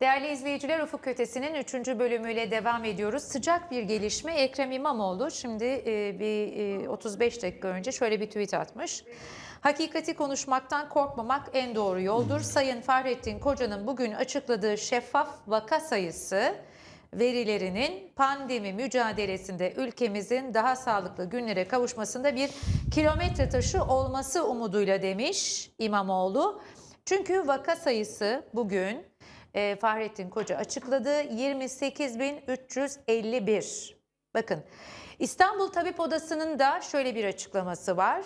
Değerli izleyiciler Ufuk Kötesi'nin 3. bölümüyle devam ediyoruz. Sıcak bir gelişme Ekrem İmamoğlu şimdi e, bir e, 35 dakika önce şöyle bir tweet atmış. Hakikati konuşmaktan korkmamak en doğru yoldur. Sayın Fahrettin Koca'nın bugün açıkladığı şeffaf vaka sayısı verilerinin pandemi mücadelesinde ülkemizin daha sağlıklı günlere kavuşmasında bir kilometre taşı olması umuduyla demiş İmamoğlu. Çünkü vaka sayısı bugün e, Fahrettin Koca açıkladı 28.351. Bakın İstanbul Tabip Odası'nın da şöyle bir açıklaması var.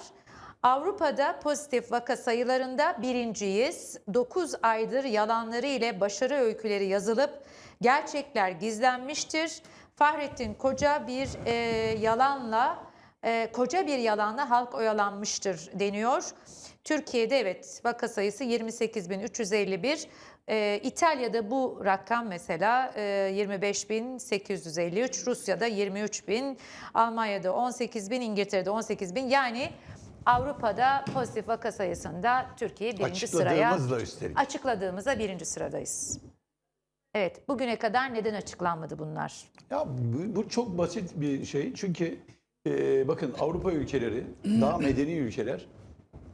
Avrupa'da pozitif vaka sayılarında birinciyiz. 9 aydır yalanları ile başarı öyküleri yazılıp gerçekler gizlenmiştir. Fahrettin Koca bir e, yalanla e, koca bir yalanla halk oyalanmıştır deniyor. Türkiye'de evet vaka sayısı 28.351. Ee, İtalya'da bu rakam mesela e, 25.853, Rusya'da 23.000, Almanya'da 18.000, İngiltere'de 18.000. Yani Avrupa'da pozitif vaka sayısında Türkiye birinci sıraya üstelik. açıkladığımızda birinci sıradayız. Evet, bugüne kadar neden açıklanmadı bunlar? Ya bu, bu çok basit bir şey. Çünkü e, bakın Avrupa ülkeleri, daha medeni ülkeler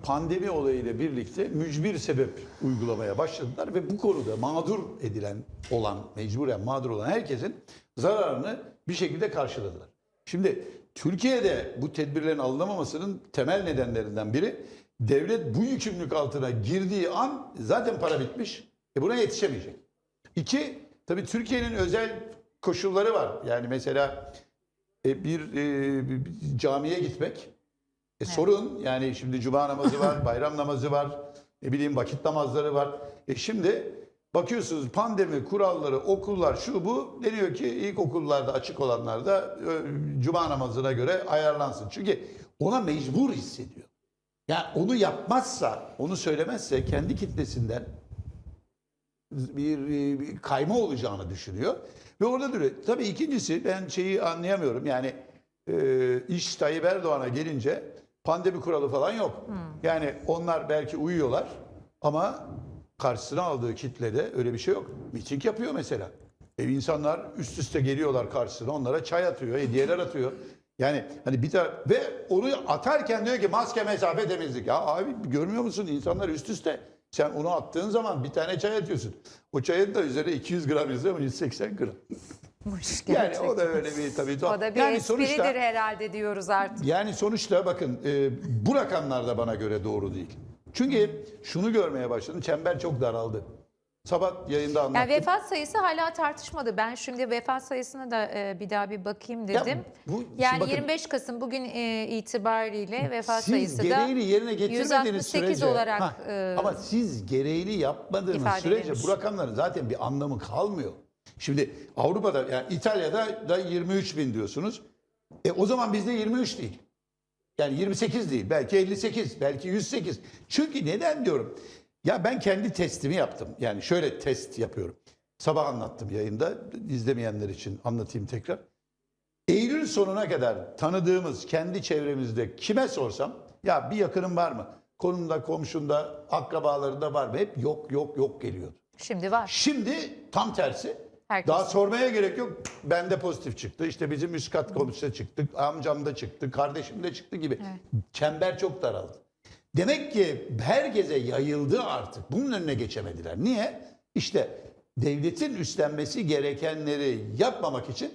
pandemi olayıyla birlikte mücbir sebep uygulamaya başladılar ve bu konuda mağdur edilen olan, mecburen mağdur olan herkesin zararını bir şekilde karşıladılar. Şimdi Türkiye'de bu tedbirlerin alınamamasının temel nedenlerinden biri devlet bu yükümlülük altına girdiği an zaten para bitmiş. E buna yetişemeyecek. İki, tabii Türkiye'nin özel koşulları var. Yani mesela e, bir, e, bir camiye gitmek e, sorun. Yani şimdi cuma namazı var, bayram namazı var, ne bileyim vakit namazları var. E şimdi bakıyorsunuz pandemi kuralları, okullar şu bu deniyor ki ilk okullarda açık olanlarda e, cuma namazına göre ayarlansın. Çünkü ona mecbur hissediyor. Yani onu yapmazsa, onu söylemezse kendi kitlesinden bir, bir kayma olacağını düşünüyor. Ve orada duruyor. Tabii ikincisi ben şeyi anlayamıyorum. Yani e, iş Tayyip Erdoğan'a gelince pandemi kuralı falan yok. Yani onlar belki uyuyorlar ama karşısına aldığı kitlede öyle bir şey yok. Miting yapıyor mesela. Ev insanlar üst üste geliyorlar karşısına onlara çay atıyor, hediyeler atıyor. Yani hani bir tane ve onu atarken diyor ki maske mesafe temizlik. Ya abi görmüyor musun insanlar üst üste. Sen onu attığın zaman bir tane çay atıyorsun. O çayın da üzerine 200 gram yazıyor ama 180 gram. Yani o da öyle bir tabii. O da bir yani espridir herhalde diyoruz artık. yani sonuçta bakın e, bu rakamlar da bana göre doğru değil. Çünkü şunu görmeye başladım. Çember çok daraldı. Sabah yayında anlattım. Yani vefat sayısı hala tartışmadı. Ben şimdi vefat sayısına da e, bir daha bir bakayım Ya dedim. bu- şimdi yani bakın- 25 Kasım bugün e, itibariyle vefat siz sayısı da yerine getirmediğiniz 168 sürece olarak Ha, e, ama siz gereğini yapmadığınız sürece edilmiş. bu rakamların zaten bir anlamı kalmıyor. Şimdi Avrupa'da yani İtalya'da da 23 bin diyorsunuz. E o zaman bizde 23 değil. Yani 28 değil. Belki 58, belki 108. Çünkü neden diyorum? Ya ben kendi testimi yaptım. Yani şöyle test yapıyorum. Sabah anlattım yayında. İzlemeyenler için anlatayım tekrar. Eylül sonuna kadar tanıdığımız kendi çevremizde kime sorsam ya bir yakının var mı? Konumda, komşunda, akrabalarında var mı? Hep yok, yok, yok geliyordu. şimdi var. Şimdi tam tersi. Herkes. Daha sormaya gerek yok. Bende pozitif çıktı. İşte bizim üst kat komşuda çıktı. Amcam da çıktı. Kardeşim de çıktı gibi. Çember çok daraldı. Demek ki herkese yayıldı artık. Bunun önüne geçemediler. Niye? İşte devletin üstlenmesi gerekenleri yapmamak için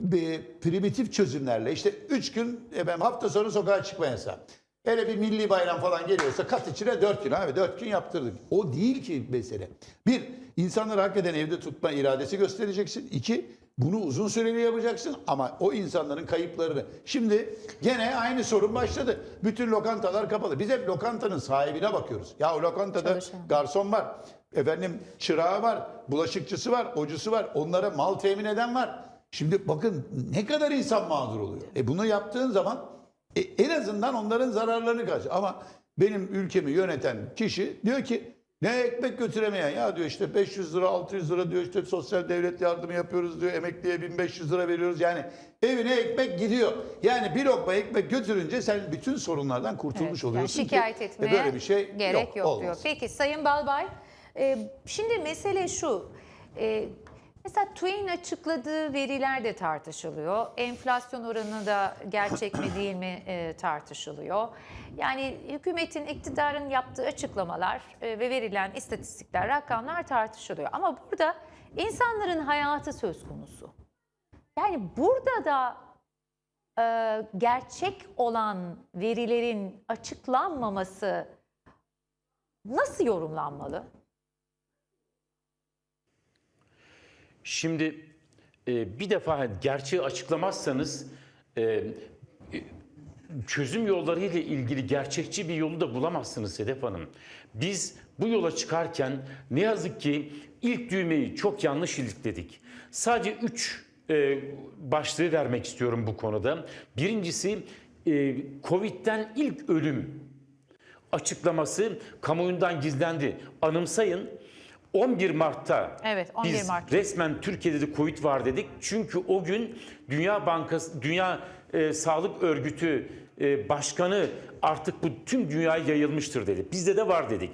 bir primitif çözümlerle işte üç gün efendim, hafta sonu sokağa çıkma yasağı. Hele bir milli bayram falan geliyorsa kat içine dört gün abi dört gün yaptırdık. O değil ki mesele. Bir, insanları hakikaten evde tutma iradesi göstereceksin. İki, bunu uzun süreli yapacaksın ama o insanların kayıplarını. Şimdi gene aynı sorun başladı. Bütün lokantalar kapalı. Biz hep lokantanın sahibine bakıyoruz. Ya o lokantada Çalışan. garson var. Efendim çırağı var, bulaşıkçısı var, ocusu var. Onlara mal temin eden var. Şimdi bakın ne kadar insan mağdur oluyor. E bunu yaptığın zaman e, en azından onların zararlarını karşı. Ama benim ülkemi yöneten kişi diyor ki ne ekmek götüremeyen ya diyor işte 500 lira 600 lira diyor işte sosyal devlet yardımı yapıyoruz diyor emekliye 1500 lira veriyoruz yani evine ekmek gidiyor. Yani bir lokma ekmek götürünce sen bütün sorunlardan kurtulmuş Evet, yani oluyorsun ki, şikayet e, etmeye böyle bir şey gerek yok, diyor. olmaz. Peki Sayın Balbay Ee, şimdi mesele şu. Ee, mesela TÜİ'nin açıkladığı veriler de tartışılıyor. Enflasyon oranı da gerçek mi değil mi e, tartışılıyor. Yani hükümetin, iktidarın yaptığı açıklamalar e, ve verilen istatistikler, rakamlar tartışılıyor. Ama burada insanların hayatı söz konusu. Yani burada da e, gerçek olan verilerin açıklanmaması nasıl yorumlanmalı? Şimdi e, bir defa gerçeği açıklamazsanız e, e, çözüm yolları ile ilgili gerçekçi bir yolu da bulamazsınız Sedef Hanım. Biz bu yola çıkarken ne yazık ki ilk düğmeyi çok yanlış ilikledik. Sadece üç e, başlığı vermek istiyorum bu konuda. Birincisi e, Covid'den ilk ölüm açıklaması kamuoyundan gizlendi. Anımsayın 11 Mart'ta Evet, 11 biz Mart. resmen Türkiye'de de Covid var dedik. Çünkü o gün Dünya Bankası, Dünya e, Sağlık Örgütü e, Başkanı artık bu tüm dünyaya yayılmıştır dedi. Bizde de var dedik.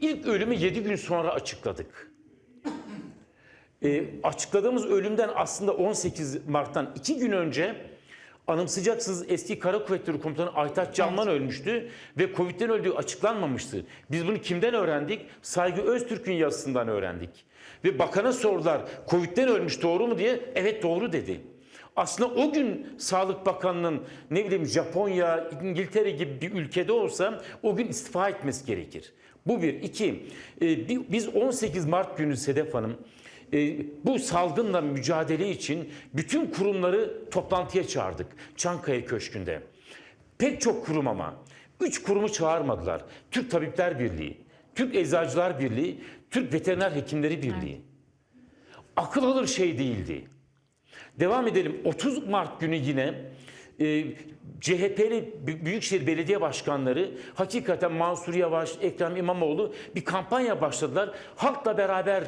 İlk ölümü 7 gün sonra açıkladık. E, açıkladığımız ölümden aslında 18 Mart'tan 2 gün önce anımsayacaksınız eski Kara Kuvvetleri Komutanı Aytaç Canman ölmüştü ve Covid'den öldüğü açıklanmamıştı. Biz bunu kimden öğrendik? Saygı Öztürk'ün yazısından öğrendik. Ve bakana sordular Covid'den ölmüş doğru mu diye. Evet doğru dedi. Aslında o gün Sağlık Bakanı'nın ne bileyim Japonya, İngiltere gibi bir ülkede olsa o gün istifa etmesi gerekir. Bu bir. iki. e, bi- biz 18 Mart günü Sedef Hanım e, bu salgınla mücadele için bütün kurumları toplantıya çağırdık Çankaya Köşkü'nde. Pek çok kurum ama. Üç kurumu çağırmadılar. Türk Tabipler Birliği, Türk Eczacılar Birliği, Türk Veteriner Hekimleri Birliği. Akıl alır şey değildi. Devam edelim. 30 Mart günü yine e, CHP'li Bü- Büyükşehir Belediye Başkanları hakikaten Mansur Yavaş, Ekrem İmamoğlu bir kampanya başladılar. Halkla beraber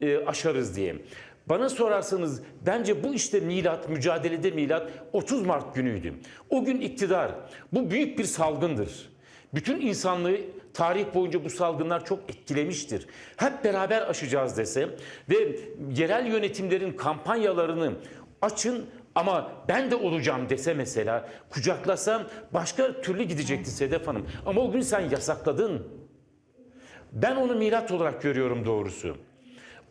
e, aşarız diye. Bana sorarsanız bence bu işte milat, mücadelede milat 30 Mart günüydü. O gün iktidar bu büyük bir salgındır. Bütün insanlığı tarih boyunca bu salgınlar çok etkilemiştir. Hep beraber aşacağız dese ve yerel yönetimlerin kampanyalarını açın ama ben de olacağım dese mesela kucaklasam başka türlü gidecekti Sedef Hanım. Ama o gün sen yasakladın. Ben onu milat olarak görüyorum doğrusu.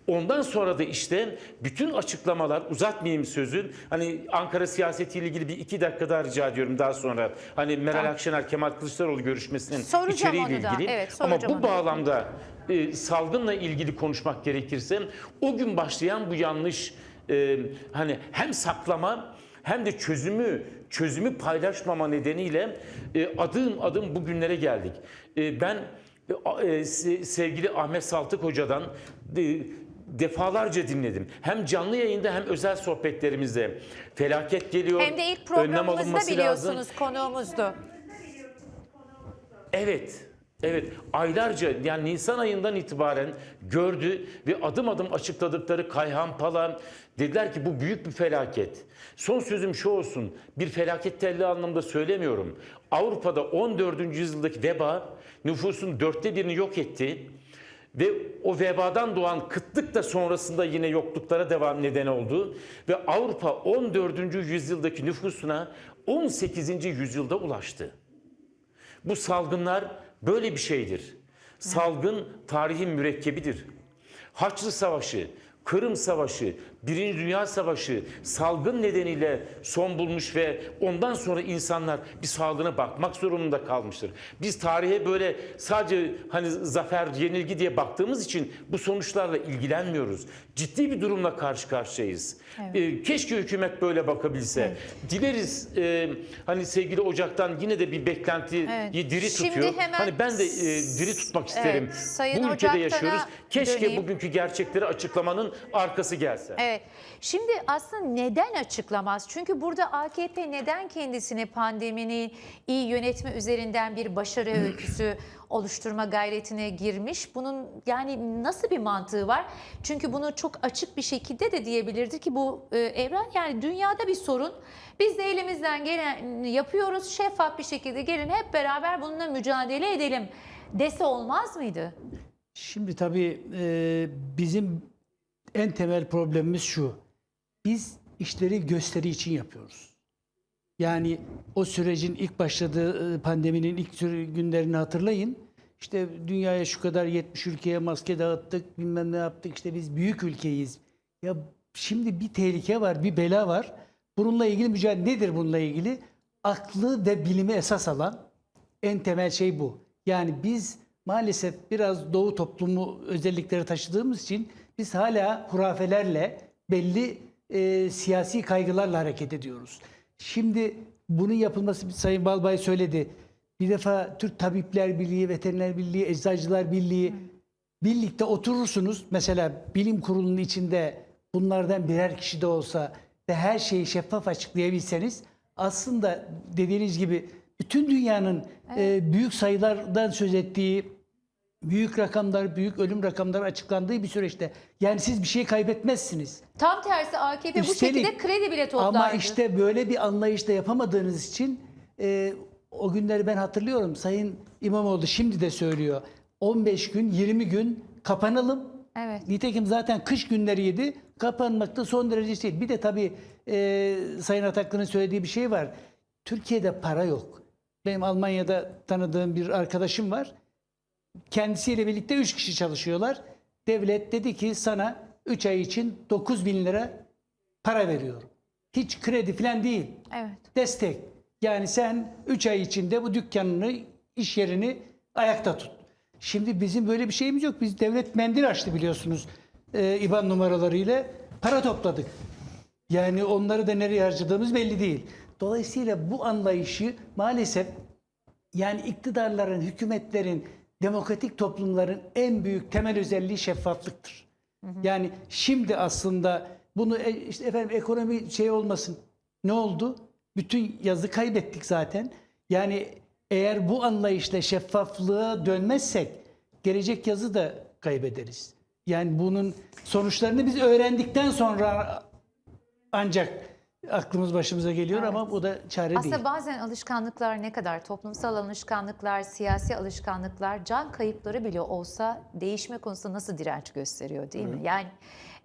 Ondan sonra da işte bütün açıklamalar uzatmayayım sözü. Hani Ankara siyasetiyle ilgili bir iki dakika daha rica ediyorum daha sonra. Hani Meral Tamam. Akşener Kemal Kılıçdaroğlu görüşmesinin Soracağım içeriğiyle ilgili. Evet, Ama bu bağlamda e, salgınla ilgili konuşmak gerekirse o gün başlayan bu yanlış e, hani hem saklama hem de çözümü çözümü paylaşmama nedeniyle e, adım adım bugünlere geldik. E, ben e, e, se- sevgili Ahmet Saltık Hoca'dan e, defalarca dinledim. Hem canlı yayında hem özel sohbetlerimizde felaket geliyor. Hem de ilk programımızda biliyorsunuz lazım. konuğumuzdu. Evet. Evet aylarca yani Nisan ayından itibaren gördü ve adım adım açıkladıkları Kayhan Pala dediler ki bu büyük bir felaket. Son sözüm şu olsun bir felaket telli anlamda söylemiyorum. Avrupa'da 14. yüzyıldaki veba nüfusun dörtte birini yok etti. Ve o vebadan doğan kıtlık da sonrasında yine yokluklara devam neden oldu. Ve Avrupa 14. yüzyıldaki nüfusuna 18. yüzyılda ulaştı. Bu salgınlar böyle bir şeydir. Salgın tarihin mürekkebidir. Haçlı Savaşı, Kırım Savaşı, Birinci Dünya Savaşı salgın nedeniyle son bulmuş ve ondan sonra insanlar bir sağlığına bakmak zorunda kalmıştır. Biz tarihe böyle sadece hani zafer, yenilgi diye baktığımız için bu sonuçlarla ilgilenmiyoruz. Ciddi bir durumla karşı karşıyayız. Ee, keşke hükümet böyle bakabilse. Dileriz e, hani sevgili Ocak'tan yine de bir beklentiyi Evet. diri Şimdi tutuyor. hemen- Hani ben de e, diri tutmak isterim. Evet, Sayın Bu ülkede Ocak'tan'a yaşıyoruz. Keşke döneyim. bugünkü gerçekleri açıklamanın arkası gelse. Evet. Şimdi aslında neden açıklamaz? Çünkü burada AKP neden kendisini pandeminin iyi yönetme üzerinden bir başarı öyküsü oluşturma gayretine girmiş? Bunun yani nasıl bir mantığı var? Çünkü bunu çok açık bir şekilde de diyebilirdi ki bu e, evren yani dünyada bir sorun. Biz de elimizden gelen yapıyoruz şeffaf bir şekilde gelin hep beraber bununla mücadele edelim dese olmaz mıydı? Şimdi tabii e, bizim en temel problemimiz şu. Biz işleri gösteri için yapıyoruz. Yani o sürecin ilk başladığı e, pandeminin ilk günlerini hatırlayın. İşte dünyaya şu kadar 70 ülkeye maske dağıttık, bilmem ne yaptık. İşte biz büyük ülkeyiz. Ya şimdi bir tehlike var, bir bela var. Bununla ilgili mücadele nedir bununla ilgili? Aklı ve bilimi esas alan en temel şey bu. Yani biz maalesef biraz doğu toplumu özellikleri taşıdığımız için biz hala hurafelerle belli e, siyasi kaygılarla hareket ediyoruz. Şimdi bunun yapılması Sayın Balbay söyledi. Bir defa Türk Tabipler Birliği, Veteriner Birliği, Eczacılar Birliği birlikte oturursunuz. Mesela bilim kurulunun içinde bunlardan birer kişi de olsa ve her şeyi şeffaf açıklayabilseniz aslında dediğiniz gibi bütün dünyanın e, büyük sayılardan söz ettiği büyük rakamlar, büyük ölüm rakamları açıklandığı bir süreçte yani siz bir şey kaybetmezsiniz. Tam tersi AKP bu Üstelik- şekilde kredi bile toplardı. Ama işte böyle bir anlayışla yapamadığınız için e, o günleri ben hatırlıyorum. Sayın İmamoğlu şimdi de söylüyor. 15 gün, 20 gün kapanalım. Evet. Nitekim zaten kış günleriydi. Kapanmakta son derece şey. Bir de tabii e, Sayın Ataklı'nın söylediği bir şey var. Türkiye'de para yok. Benim Almanya'da tanıdığım bir arkadaşım var. Kendisiyle birlikte 3 kişi çalışıyorlar. Devlet dedi ki sana 3 ay için 9 bin lira para veriyorum. Hiç kredi falan değil. Evet. Destek. Yani sen 3 ay içinde bu dükkanını, iş yerini ayakta tut. Şimdi bizim böyle bir şeyimiz yok. Biz devlet mendil açtı biliyorsunuz. Ee, İBAN numaralarıyla para topladık. Yani onları da nereye harcadığımız belli değil. Dolayısıyla bu anlayışı maalesef yani iktidarların, hükümetlerin, demokratik toplumların en büyük temel özelliği şeffaflıktır. Yani şimdi aslında bunu e, işte efendim ekonomi şey olmasın. Ne oldu? Bütün yazı kaybettik zaten. Yani eğer bu anlayışla şeffaflığa dönmezsek gelecek yazı da kaybederiz. Yani bunun sonuçlarını biz öğrendikten sonra ancak aklımız başımıza geliyor ama bu da çare değil. Aslında bazen alışkanlıklar ne kadar toplumsal alışkanlıklar, siyasi alışkanlıklar can kayıpları bile olsa değişme konusunda nasıl direnç gösteriyor değil mi? Yani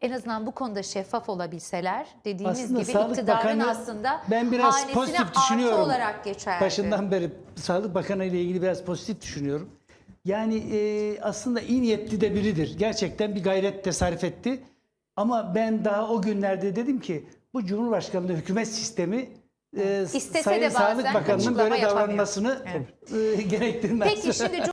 en azından bu konuda şeffaf olabilseler dediğiniz Aslında gibi Sağlık iktidarın Bakanı- aslında ben biraz pozitif artı düşünüyorum. olarak geçerdi. Başından beri Sağlık Bakanı ile ilgili biraz pozitif düşünüyorum. Yani e, aslında iyi niyetli de biridir. Gerçekten bir gayret de sarf etti. Ama ben daha o günlerde dedim ki bu Cumhurbaşkanlığı hükümet sistemi e, İstese Sayın de bazen Sağlık Bakanı'nın açıklama böyle yapamıyor. davranmasını e, gerektirmez. Peki şimdi